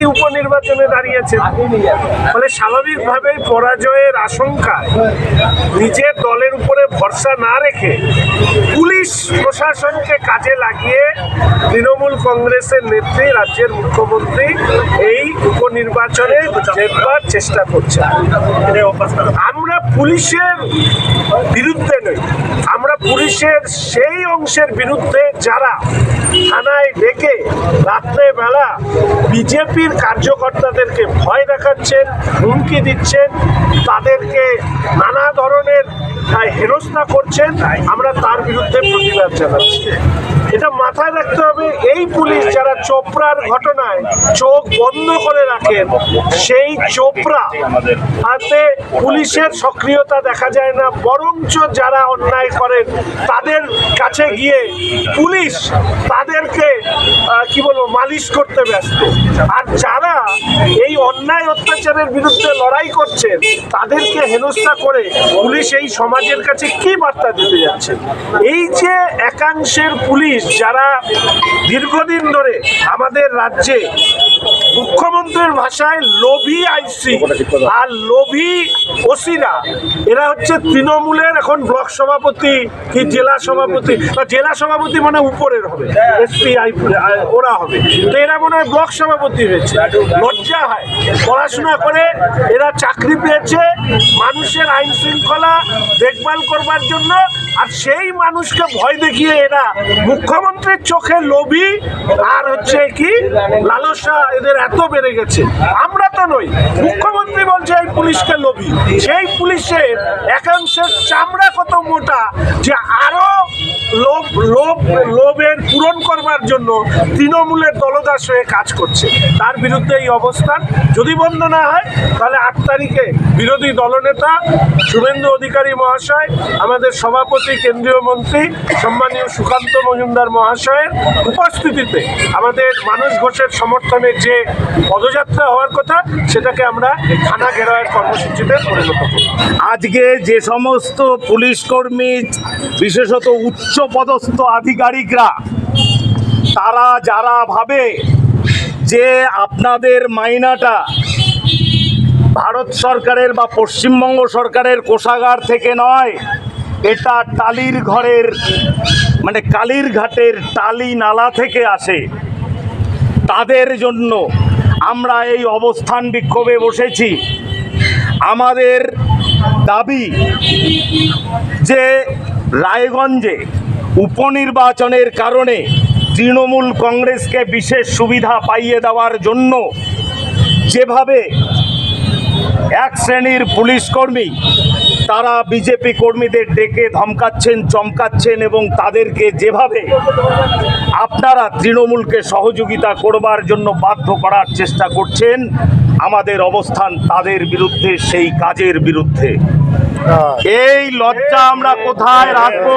উপনির্বাচনে দাঁড়িয়েছেন। ফলে স্বাভাবিকভাবে পরাজয়ের আশঙ্কায় নিজের দলের উপরে ভরসা না রেখে পুলিশ প্রশাসনকে কাজে লাগিয়ে তৃণমূল কংগ্রেসের নেত্রী, রাজ্যের মুখ্যমন্ত্রী এই উপনির্বাচনে জেতবার চেষ্টা করছে আমরা পুলিশের বিরুদ্ধে নই, আমরা পুলিশের সেই অংশের বিরুদ্ধে যারা থানায় ডেকে রাত্রেবেলা বিজেপির কার্যকর্তাদেরকে ভয় দেখাচ্ছেন, হুমকি দিচ্ছেন, তাদেরকে নানা ধরনের হেনস্থা করছেন, আমরা তার বিরুদ্ধে প্রতিবাদ জানাচ্ছি। এটা মাথায় রাখতে হবে, এই পুলিশ যারা চোপড়ার ঘটনায় চোখ বন্ধ করে রাখেন, সেই চোপড়া হাতে পুলিশের সক্রিয়তা দেখা যায় না। বরঞ্চ যারা অন্যায় করেন, তাদের কাছে গিয়ে পুলিশ তাদেরকে কি বলব, মালিশ করতে ব্যস্ত। আর যারা এই অন্যায় অত্যাচারের বিরুদ্ধে লড়াই করছেন তাদেরকে হেনস্থা করে পুলিশ এই সমাজের কাছে কি বার্তা দিতে যাচ্ছে? এই যে একাংশের পুলিশ যারা দীর্ঘদিন ধরে আমাদের রাজ্যে মুখ্যমন্ত্রীর ভাষায় লোভী আইসি আর লোভী ওসিরা। এরা হচ্ছে তৃণমূলের এখন ব্লক সভাপতি কি জেলা সভাপতি? বা জেলা সভাপতি মানে উপরের হবে এসপি ওরা হবে। তো এরা মনে হয় ব্লক সভাপতি হয়েছে। লজ্জা হয়। পড়াশোনা করে এরা চাকরি পেয়েছে মানুষের আইন শৃঙ্খলা দেখভাল করবার জন্য আর সেই মানুষকে ভয় দেখিয়ে এরা মুখ্যমন্ত্রীর চোখে লোভী আর হচ্ছে কি লালসা এদের এত বেড়ে গেছে। আমরা তো নই। মুখ্যমন্ত্রী বলছে, এই পুলিশকে লোভী। সেই পুলিশের একাংশের চামড়া কত মোটা যে আরও লোভ লোভ লোভের পূরণ করবার জন্য তৃণমূলের দলদাস হয়ে কাজ করছে। তার বিরুদ্ধে এই অবস্থান যদি বন্ধ না হয়, তাহলে আট তারিখে বিরোধী দলনেতা শুভেন্দু অধিকারী মহাশয়, আমাদের সভাপতি, কেন্দ্রীয় মন্ত্রী, সম্মানীয় সুকান্ত মজুমদার মহাশয়ের উপস্থিতিতে আমাদের মানুষ ঘোষের সমর্থনে যে পদযাত্রা হওয়ার কথা, সেটাকে আমরা থানা ঘেরাওয়ের কর্মসূচিতে পরিণত করব। আজকে যে সমস্ত পুলিশ কর্মী, বিশেষত উচ্চ পদস্থ আধিকারিকরা, তারা যারা ভাবে যে আপনাদের মাইনাটা ভারত সরকারের বা পশ্চিমবঙ্গ সরকারের কোষাগার থেকে নয়, এটা টালির ঘরের মানে কালীর ঘাটের টালি নালা থেকে আসে। তাদের জন্য আমরা এই অবস্থান বিক্ষোভে বসেছি। আমাদের দাবি যে রায়গঞ্জে উপনির্বাচনের কারণে তৃণমূল কংগ্রেসকে বিশেষ সুবিধা পাইয়ে দেওয়ার জন্য যেভাবে এক শ্রেণির পুলিশ কর্মী তারা বিজেপি কর্মীদের ডেকে ধমকাচ্ছেন, চমকাচ্ছেন এবং তাদেরকে যেভাবে আপনারা তৃণমূলকে সহযোগিতা করবার জন্য বাধ্য করার চেষ্টা করছেন, আমাদের অবস্থান তাদের বিরুদ্ধে, সেই কাজের বিরুদ্ধে। এই লজ্জা আমরা কোথায় রাখব?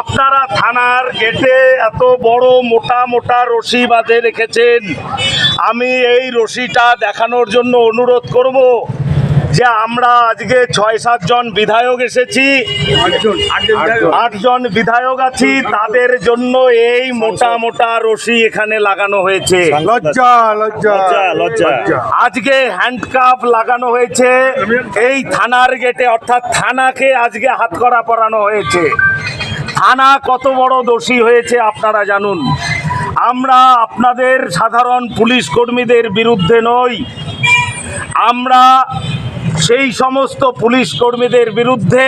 আপনারা থানার গেটে এত বড় মোটা মোটা রশি বাঁধে রেখেছেন। আমি এই রশিটা দেখানোর জন্য অনুরোধ করব। যে আমরা আজকে ছয় সাতজন বিধায়ক এসেছি আটজন বিধায়ক আছি তাদের জন্য এই মোটা মোটা রশি এখানে লাগানো হয়েছে। আজকে হ্যান্ডকাপ লাগানো হয়েছে। এই থানার গেটে অর্থাৎ থানাকে আজকে হাতকড়া পরানো হয়েছে। থানা কত বড় দোষী হয়েছে আপনারা জানুন। আমরা আপনাদের সাধারণ পুলিশ কর্মীদের বিরুদ্ধে নই। আমরা সেই সমস্ত পুলিশ কর্মীদের বিরুদ্ধে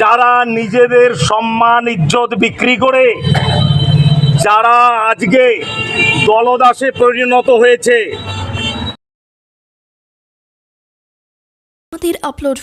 যারা নিজেদের সম্মান, ইজ্জত বিক্রি করে যারা আজকে দলদাসে পরিণত হয়েছে। আমাদের আপলোড